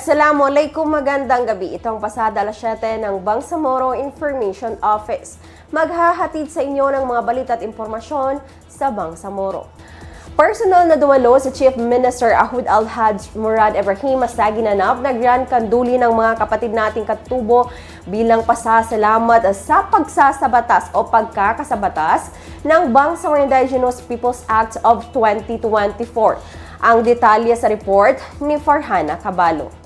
Assalamualaikum, magandang gabi. Itong pasada alas 7 ng Bangsamoro Information Office. Maghahatid sa inyo ng mga balita at impormasyon sa Bangsamoro. Personal na dumalo si Chief Minister Ahud Al-Haj Murad Ibrahim sa ginanap na Grand Kanduli ng mga kapatid nating katubo bilang pasasalamat sa pagsasabatas o pagkakasabatas ng Bangsamoro Indigenous Peoples Act of 2024. Ang detalye sa report ni Farhana Cabalo.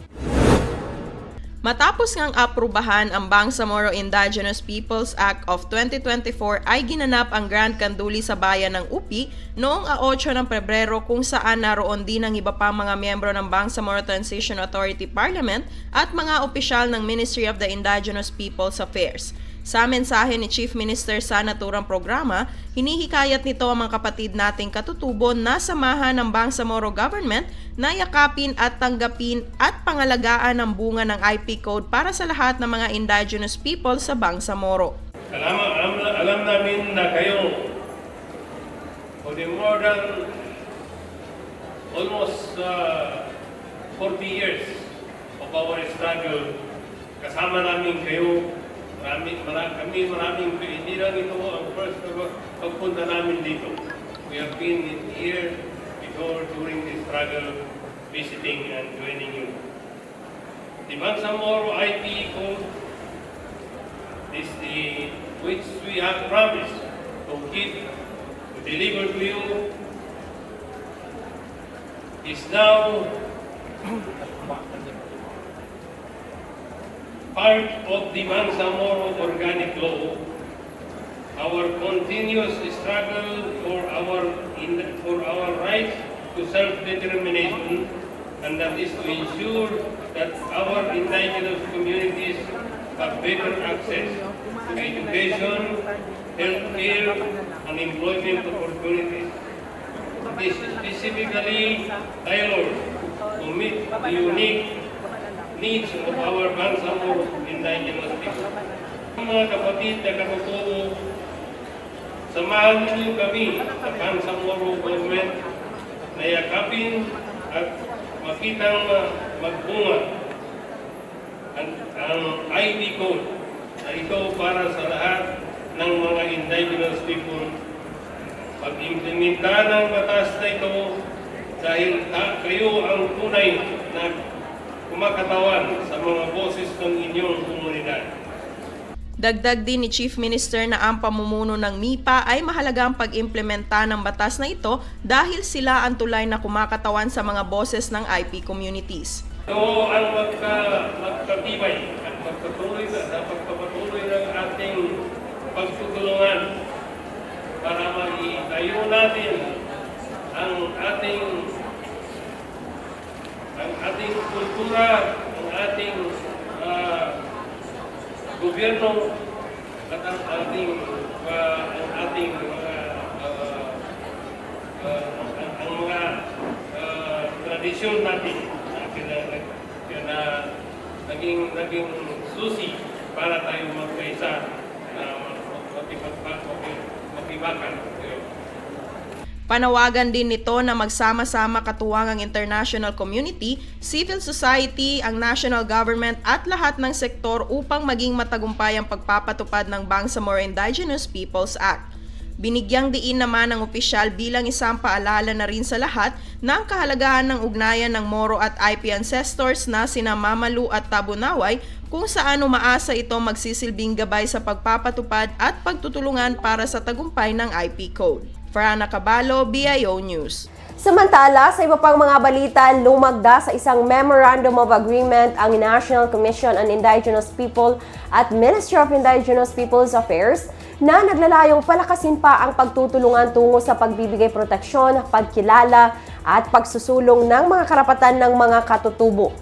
Matapos ngang aprubahan ang Bangsamoro Indigenous Peoples Act of 2024 ay ginanap ang Grand Kanduli sa bayan ng Upi noong 8 ng Pebrero kung saan naroon din ang iba pang mga miyembro ng Bangsamoro Transition Authority Parliament at mga opisyal ng Ministry of the Indigenous Peoples Affairs. Sa mensahe ni Chief Minister sa naturang programa, hinihikayat nito ang mga kapatid nating katutubo na samahan ng Bangsamoro Government na yakapin at tanggapin at pangalagaan ang bunga ng IP Code para sa lahat ng mga indigenous people sa Bangsamoro. Alam, alam, alam namin na kayo for the more than almost uh, 40 years of our struggle, kasama namin kayo. Marami, kami maraming, ang first pagpunta namin dito. We have been here before during the struggle, visiting and joining you. The Bangsamoro IT Code is the which we have promised to keep to deliver to you is now part of the Bangsamoro organic law. Our continuous struggle for our in, for our right to self-determination, and that is to ensure that our indigenous communities have better access to education, health care, and employment opportunities. This is specifically tailored to meet the unique needs of our Bangsamoro indigenous people. Mga kapatid na katutubo, samahan niyo kami sa Bangsamoro government na yakapin at makitang magbunga ang, ang ID code na ito para sa lahat ng mga indigenous people. Pag-implementa ng batas na ito dahil kayo ang tunay na kumakatawan sa mga boses ng inyong komunidad. Dagdag din ni Chief Minister na ang pamumuno ng MIPA ay mahalagang pag-implementa ng batas na ito dahil sila ang tulay na kumakatawan sa mga boses ng IP communities. Ito ang magka, magkatibay at magpatuloy na sa pagpapatuloy ng ating pagtutulungan para maitayo natin ang ating ang ating kultura, ang ating ah, gobyerno at ang ating ah, ang ating mga ah, ah, ang, ang mga ah, tradisyon natin na, na, na, na naging naging susi para tayo magkaisa na magtibakan. Panawagan din nito na magsama-sama katuwang ang international community, civil society, ang national government at lahat ng sektor upang maging matagumpay ang pagpapatupad ng Bangsamoro Indigenous Peoples Act. Binigyang diin naman ng opisyal bilang isang paalala na rin sa lahat ng kahalagahan ng ugnayan ng Moro at IP ancestors na sina Mamalu at Tabunaway kung saan umaasa ito magsisilbing gabay sa pagpapatupad at pagtutulungan para sa tagumpay ng IP Code. Farana Cabalo, BIO News. Samantala, sa iba pang mga balita, lumagda sa isang Memorandum of Agreement ang National Commission on Indigenous People at Ministry of Indigenous Peoples Affairs na naglalayong palakasin pa ang pagtutulungan tungo sa pagbibigay proteksyon, pagkilala at pagsusulong ng mga karapatan ng mga katutubo.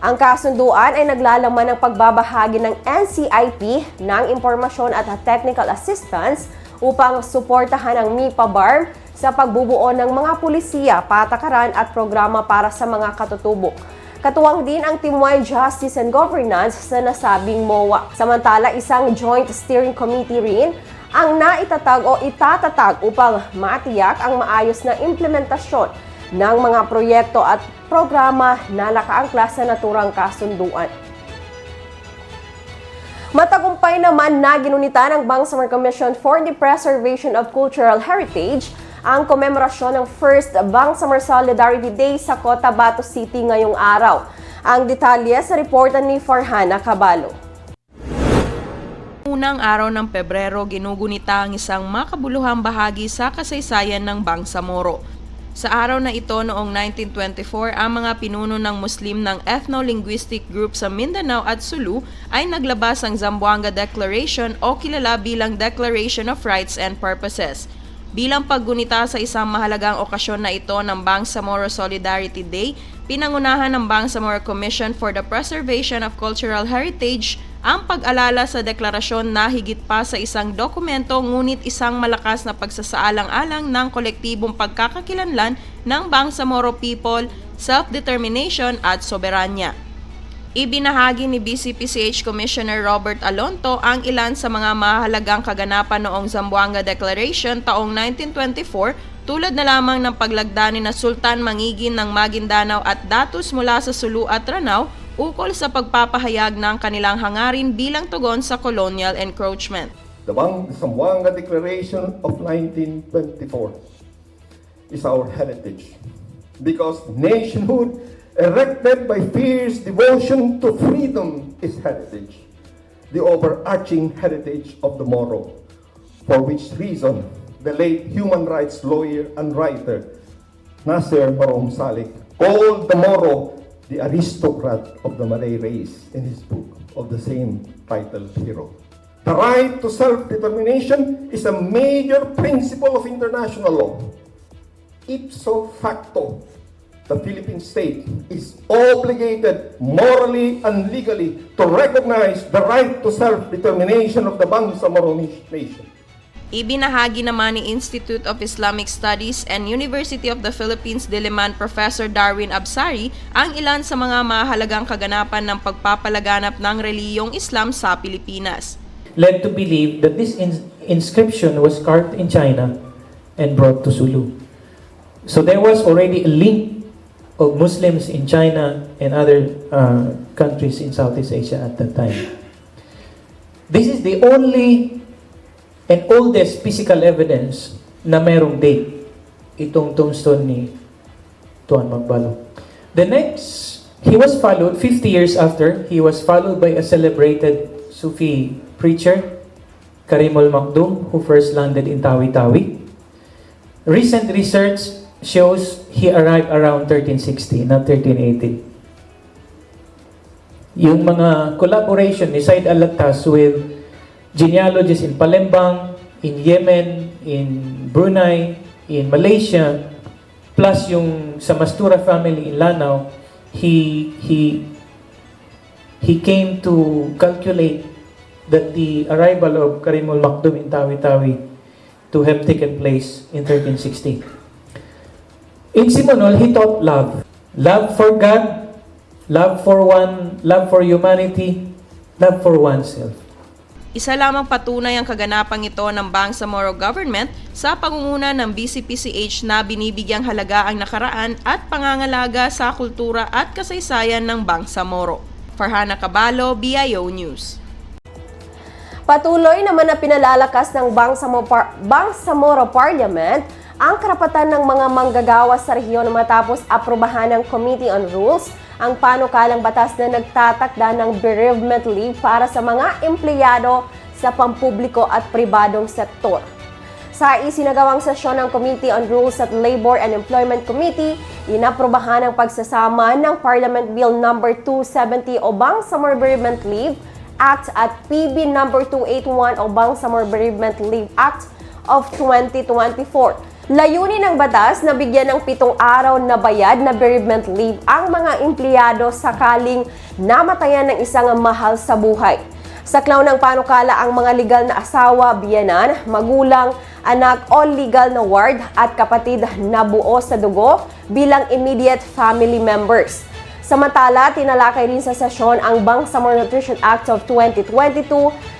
Ang kasunduan ay naglalaman ng pagbabahagi ng NCIP ng impormasyon at technical assistance upang suportahan ang MIPA BARM sa pagbubuo ng mga pulisiya, patakaran at programa para sa mga katutubo. Katuwang din ang Team-wide Justice and Governance sa nasabing MOA. Samantala, isang Joint Steering Committee rin ang naitatag o itatatag upang matiyak ang maayos na implementasyon ng mga proyekto at programa na nakaangkla sa naturang kasunduan. Matagumpay naman na ginunita ng Bangsamoro Commission for the Preservation of Cultural Heritage ang komemorasyon ng First Bangsamoro Solidarity Day sa Cotabato City ngayong araw. Ang detalye sa reportan ni Farhana Cabalo. Unang araw ng Pebrero, ginugunita ang isang makabuluhang bahagi sa kasaysayan ng Bangsamoro. Sa araw na ito noong 1924, ang mga pinuno ng Muslim ng ethno-linguistic group sa Mindanao at Sulu ay naglabas ang Zamboanga Declaration o kilala bilang Declaration of Rights and Purposes. Bilang paggunita sa isang mahalagang okasyon na ito ng Bangsamoro Solidarity Day, pinangunahan ng Bangsamoro Commission for the Preservation of Cultural Heritage ang pag-alala sa deklarasyon na higit pa sa isang dokumento ngunit isang malakas na pagsasaalang-alang ng kolektibong pagkakakilanlan ng Bangsamoro people, self-determination at soberanya. Ibinahagi ni BCPCH Commissioner Robert Alonto ang ilan sa mga mahalagang kaganapan noong Zamboanga Declaration taong 1924 tulad na lamang ng paglagdani na Sultan Mangigin ng Maguindanao at datos mula sa Sulu at Ranao ukol sa pagpapahayag ng kanilang hangarin bilang tugon sa colonial encroachment. The Zamboanga Declaration of 1924 is our heritage because nationhood erected by fierce devotion to freedom is heritage, the overarching heritage of the Moro, for which reason the late human rights lawyer and writer Nasser Marom Salik called the Moro the aristocrat of the Malay race in his book of the same title, Hero. The right to self-determination is a major principle of international law. Ipso facto, the Philippine state is obligated morally and legally to recognize the right to self-determination of the Bangsamoro nation. Ibinahagi naman ni Institute of Islamic Studies and University of the Philippines Diliman Professor Darwin Absari ang ilan sa mga mahalagang kaganapan ng pagpapalaganap ng reliyong Islam sa Pilipinas. led to believe that this ins- inscription was carved in China and brought to Sulu. So there was already a link of Muslims in China and other uh, countries in Southeast Asia at that time. This is the only and oldest physical evidence na merong date itong tombstone ni Tuan Magbalo. The next, he was followed, 50 years after, he was followed by a celebrated Sufi preacher, Karimul Makdum, who first landed in Tawi-Tawi. Recent research shows he arrived around 1360, not 1380. Yung mga collaboration ni Said Alatas with genealogies in Palembang, in Yemen, in Brunei, in Malaysia, plus yung sa Mastura family in Lanao, he he he came to calculate that the arrival of Karimul Makdum in Tawi-Tawi to have taken place in 1360. In Simonol, he taught love. Love for God, love for one, love for humanity, love for oneself. Isa lamang patunay ang kaganapang ito ng Bangsamoro government sa pangunguna ng BCPCH na binibigyang halaga ang nakaraan at pangangalaga sa kultura at kasaysayan ng Bangsamoro. Farhana Cabalo, BIO News. Patuloy naman na pinalalakas ng Bangsamoro, Par- Bangsamoro Parliament ang karapatan ng mga manggagawa sa rehiyon matapos aprobahan ng Committee on Rules ang panukalang batas na nagtatakda ng bereavement leave para sa mga empleyado sa pampubliko at pribadong sektor. Sa isinagawang sesyon ng Committee on Rules at Labor and Employment Committee, inaprobahan ang pagsasama ng Parliament Bill No. 270 o Bangsamoro Bereavement Leave Act at PB No. 281 o Bangsamoro Bereavement Leave Act of 2024. Layunin ng batas na bigyan ng pitong araw na bayad na bereavement leave ang mga empleyado sakaling namatayan ng isang mahal sa buhay. Sa klaw ng panukala ang mga legal na asawa, biyanan, magulang, anak o legal na ward at kapatid na buo sa dugo bilang immediate family members. Samantala, tinalakay rin sa sesyon ang Bangsamoro Nutrition Act of 2022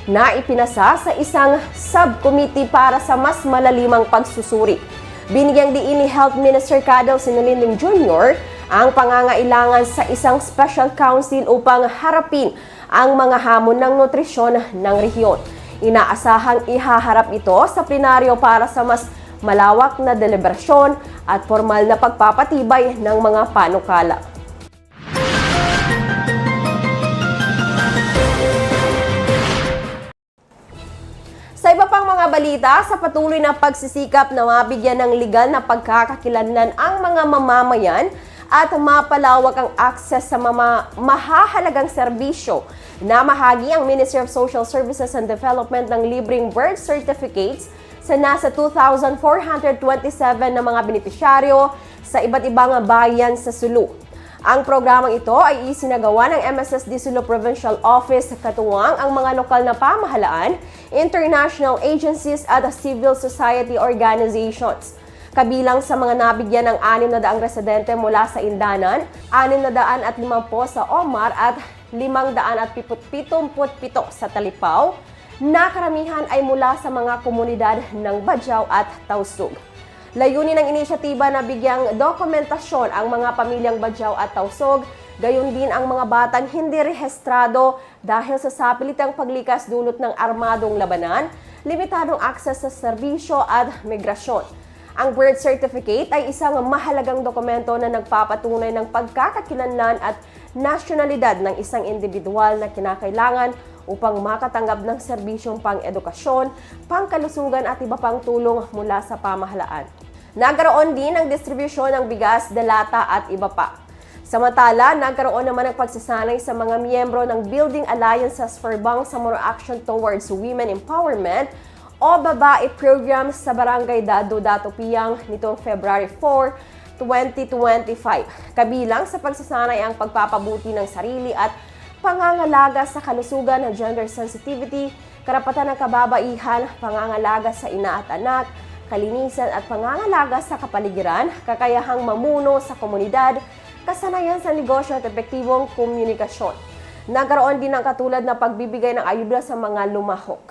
na ipinasa sa isang subcommittee para sa mas malalimang pagsusuri. Binigyang diin ni Health Minister Cadel Sinalinding Jr. ang pangangailangan sa isang special council upang harapin ang mga hamon ng nutrisyon ng rehiyon. Inaasahang ihaharap ito sa plenaryo para sa mas malawak na deliberasyon at formal na pagpapatibay ng mga panukala. Mga balita, sa patuloy na pagsisikap na mabigyan ng legal na pagkakakilanlan ang mga mamamayan at mapalawak ang access sa mga mahahalagang serbisyo na mahagi ang Ministry of Social Services and Development ng libreng birth certificates sa nasa 2,427 na mga benepisyaryo sa iba't ibang bayan sa Sulu. Ang programang ito ay isinagawa ng MSSD Sulu Provincial Office katuwang ang mga lokal na pamahalaan, international agencies at civil society organizations. Kabilang sa mga nabigyan ng 600 residente mula sa Indanan, 650 sa Omar at 577 sa Talipaw, na karamihan ay mula sa mga komunidad ng Badyaw at Tausug. Layunin ng inisyatiba na bigyang dokumentasyon ang mga pamilyang Badyaw at Tausog, gayon din ang mga batang hindi rehistrado dahil sa sapilitang paglikas dulot ng armadong labanan, limitadong akses sa serbisyo at migrasyon. Ang birth certificate ay isang mahalagang dokumento na nagpapatunay ng pagkakakilanlan at nasyonalidad ng isang individual na kinakailangan upang makatanggap ng serbisyong pang-edukasyon, pangkalusugan at iba pang tulong mula sa pamahalaan. Nagkaroon din ng distribusyon ng bigas, delata at iba pa. Samantala, nagkaroon naman ng pagsasanay sa mga miyembro ng Building Alliances for Bangsamoro Action Towards Women Empowerment o Babae Program sa Barangay Dado Dato Piyang nitong February 4, 2025. Kabilang sa pagsasanay ang pagpapabuti ng sarili at pangangalaga sa kalusugan ng gender sensitivity, karapatan ng kababaihan, pangangalaga sa ina at anak, kalinisan at pangangalaga sa kapaligiran, kakayahang mamuno sa komunidad, kasanayan sa negosyo at epektibong komunikasyon. Nagkaroon din ng katulad na pagbibigay ng ayuda sa mga lumahok.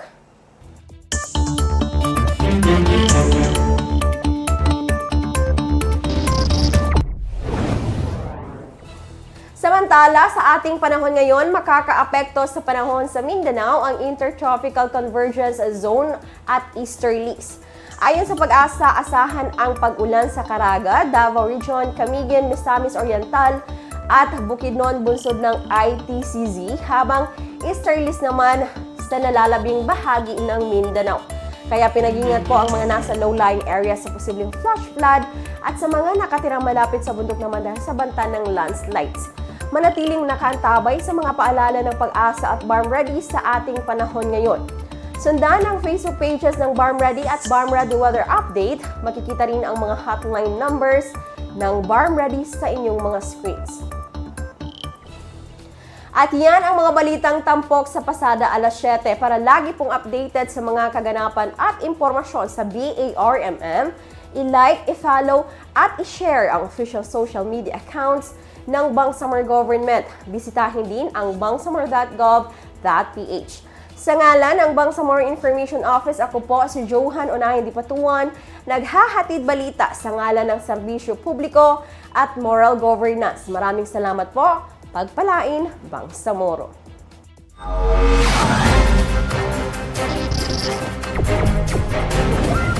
Samantala, sa ating panahon ngayon, makakaapekto sa panahon sa Mindanao ang Intertropical Convergence Zone at Easterlies. Ayon sa pag-asa, asahan ang pag-ulan sa Caraga, Davao Region, Camiguin, Misamis Oriental at Bukidnon bunsod ng ITCZ habang Easterlies naman sa nalalabing bahagi ng Mindanao. Kaya pinag-ingat po ang mga nasa low-lying area sa posibleng flash flood at sa mga nakatirang malapit sa bundok naman dahil sa banta ng landslides. Manatiling nakantabay sa mga paalala ng pag-asa at Barm Ready sa ating panahon ngayon. Sundan ang Facebook pages ng Barm Ready at Barm Ready Weather Update. Makikita rin ang mga hotline numbers ng Barm Ready sa inyong mga screens. At yan ang mga balitang tampok sa pasada alas 7 para lagi pong updated sa mga kaganapan at impormasyon sa BARMM. I-like, i-follow at i-share ang official social media accounts ng Bangsamoro Government. Bisitahin din ang bangsamoro.gov.ph. Sa ngalan ng Bangsamoro Information Office, ako po si Johan Unahin Dipatuan, naghahatid balita sa ngalan ng serbisyo publiko at moral governance. Maraming salamat po. Pagpalain, Bangsamoro. Thank you.